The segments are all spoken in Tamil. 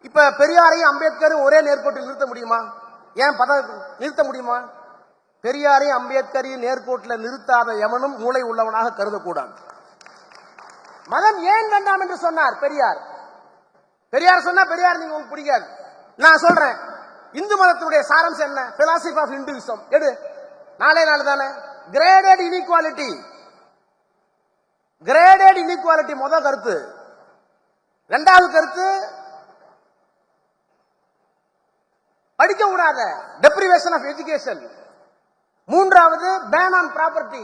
இப்ப பெரியாரையும் அம்பேத்கரும் ஒரே நேர்கோட்டில் நிறுத்த முடியுமா? ஏன் பத நிறுத்த முடியுமா? பெரியாரையும் அம்பேத்கரையும் நேர்கோட்டில் நிறுத்தாத எவனும் மூளை உள்ளவனாக கருதக்கூடாது. மதம் ஏன் வேண்டாம் என்று சொன்னார் பெரியார்? பெரியார் சொன்னா பெரியார் நீங்க உங்களுக்கு பிடிக்காது. நான் சொல்றேன் இந்து மதத்தினுடைய சாரம்சம் என்ன? பிலாசபி ஆஃப் இந்துவிசம் எடு. நாளே நாள் தானே. கிரேடட் இன்இக்வாலிட்டி கிரேடட் இன்இக்வாலிட்டி முதல் கருத்து. இரண்டாவது கருத்து படிக்க கூடாத டெப்ரிவேஷன் ஆஃப் எஜுகேஷன் மூன்றாவது பேன் ஆன் ப்ராப்பர்ட்டி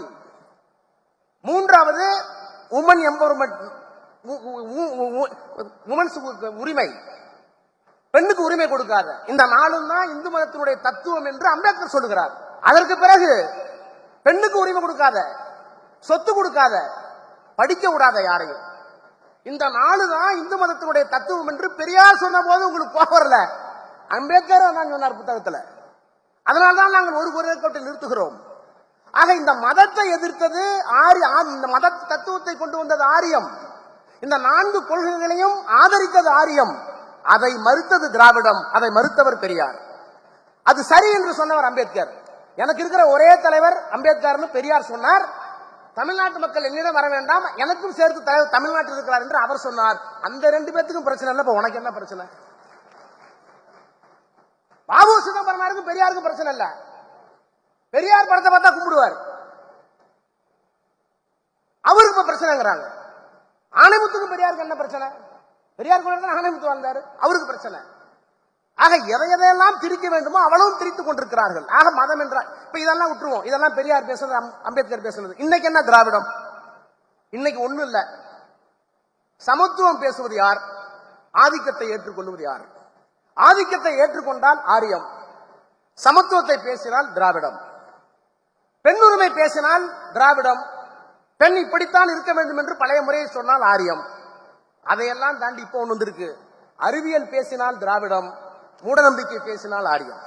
மூன்றாவது உமன் எம்பவர்மெண்ட் உமன்ஸ் உரிமை. பெண்ணுக்கு உரிமை கொடுக்காத. இந்த நாளும் தான் இந்து மதத்தினுடைய தத்துவம் என்று அம்பேத்கர் சொல்லுகிறார். அதற்கு பிறகு பெண்ணுக்கு உரிமை கொடுக்காத. சொத்து கொடுக்காத. படிக்க விடாத யாரையும். இந்த நாலு தான் இந்து மதத்தினுடைய தத்துவம் என்று பெரியார் சொன்ன போது உங்களுக்கு கோபம் வரல. அம்பேத்கர் அதான் சொன்னார் புத்தகத்துல. அதனால்தான் நாங்கள் ஒரு குரலை நிறுத்துகிறோம். ஆக இந்த மதத்தை எதிர்த்தது ஆரிய இந்த மத தத்துவத்தை கொண்டு வந்தது ஆரியம். இந்த நான்கு கொள்கைகளையும் ஆதரித்தது ஆரியம். அதை மறுத்தது திராவிடம் அதை மறுத்தவர் பெரியார். அது சரி என்று சொன்னவர் அம்பேத்கர். எனக்கு இருக்கிற ஒரே தலைவர் அம்பேத்கர்னு பெரியார் சொன்னார். தமிழ்நாட்டு மக்கள் என்னிடம் வர வேண்டாம். எனக்கும் சேர்த்து தலைவர் தமிழ்நாட்டில் இருக்கிறார் என்று அவர் சொன்னார். அந்த ரெண்டு பேர்த்துக்கும் பிரச்சனை இல்லை இப்போ உனக்கு என்ன பிரச்சனை? பாபு சிதம்பரனாருக்கும் பெரியாருக்கும் பிரச்சனை இல்ல. பெரியார் படத்தை பார்த்தா கும்பிடுவார். அவருக்கு இப்ப பிரச்சனைங்கிறாங்க. ஆணைமுத்துக்கும் பெரியாருக்கு என்ன பிரச்சனை? பெரியார் கூட தான் ஆணைமுத்து வாழ்ந்தாரு. அவருக்கு பிரச்சனை. ஆக எதை எதையெல்லாம் திரிக்க வேண்டுமோ அவளும் திரித்துக் கொண்டிருக்கிறார்கள். ஆக மதம் என்றால் இப்ப இதெல்லாம் விட்டுருவோம். இதெல்லாம் பெரியார் பேசுறது அம்- அம்பேத்கர் பேசுறது இன்னைக்கு என்ன திராவிடம்? இன்னைக்கு ஒண்ணும் இல்ல. சமத்துவம் பேசுவது யார்? ஆதிக்கத்தை ஏற்றுக்கொள்வது யார்? ஆதிக்கத்தை ஏற்றுக்கொண்டால் ஆரியம். சமத்துவத்தை பேசினால் திராவிடம். பெண்ணுரிமை பேசினால் திராவிடம். பெண் இப்படித்தான் இருக்க வேண்டும் என்று பழைய முறையை சொன்னால் ஆரியம். அதையெல்லாம் தாண்டி இப்போ ஒன்று வந்திருக்கு. அறிவியல் பேசினால் திராவிடம். மூடநம்பிக்கை பேசினால் ஆரியம்.